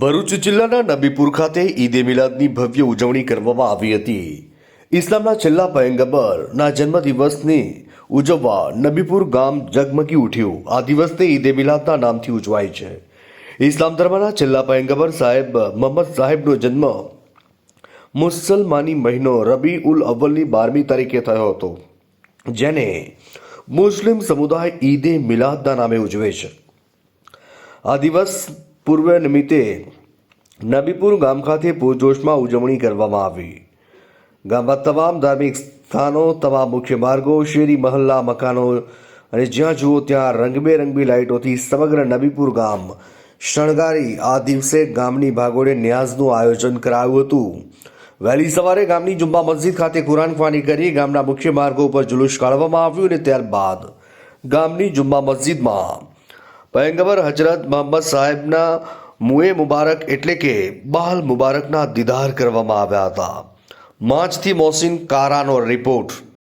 ભરૂચ જિલ્લાના નબીપુર ખાતે ઈદે મિલાદની ભવ્ય ઉજવણી કરવામાં આવી હતી. ઇસ્લામના છેલ્લા પયંગબરના જન્મદિવસને ઉજવવા નબીપુર ગામ જગમગી ઉઠ્યું. આ દિવસને ઈદે મિલાદના નામથી ઉજવાય છે. ઇસ્લામ ધર્મના છેલ્લા પયંગબર સાહેબ મોહમ્મદ સાહેબનો જન્મ મુસલમાની મહિનો રબી ઉલ અવ્વલની બારમી તારીખે થયો હતો, જેને મુસ્લિમ સમુદાય ઈદે મિલાદના નામે ઉજવે છે. આ દિવસ પૂર્વ નિમિત્તે નબીપુર ગામ ખાતે પૂરજોશમાં ઉજવણી કરવામાં આવી. ગામમાં તમામ ધાર્મિક સ્થાનો, તમામ મુખ્ય માર્ગો, શેરી, મહલ્લા, મકાનો અને જ્યાં જુઓ ત્યાં રંગબેરંગી લાઇટોથી સમગ્ર નબીપુર ગામ શણગારી આ દિવસે ગામની ભાગોળે ન્યાઝનું આયોજન કરાયું હતું. વહેલી સવારે ગામની જુમ્મા મસ્જિદ ખાતે કુરાન કરી ગામના મુખ્ય માર્ગો ઉપર જુલુસ કાઢવામાં આવ્યું અને ત્યારબાદ ગામની જુમ્બા મસ્જિદમાં પયંગબર હજરત મોહમ્મદ સાહેબના મુએ મુબારક એટલે કે બાલ મુબારકના દીદાર કરવામાં આવ્યા હતા. માંચથી મોહસિન કારાનો રિપોર્ટ.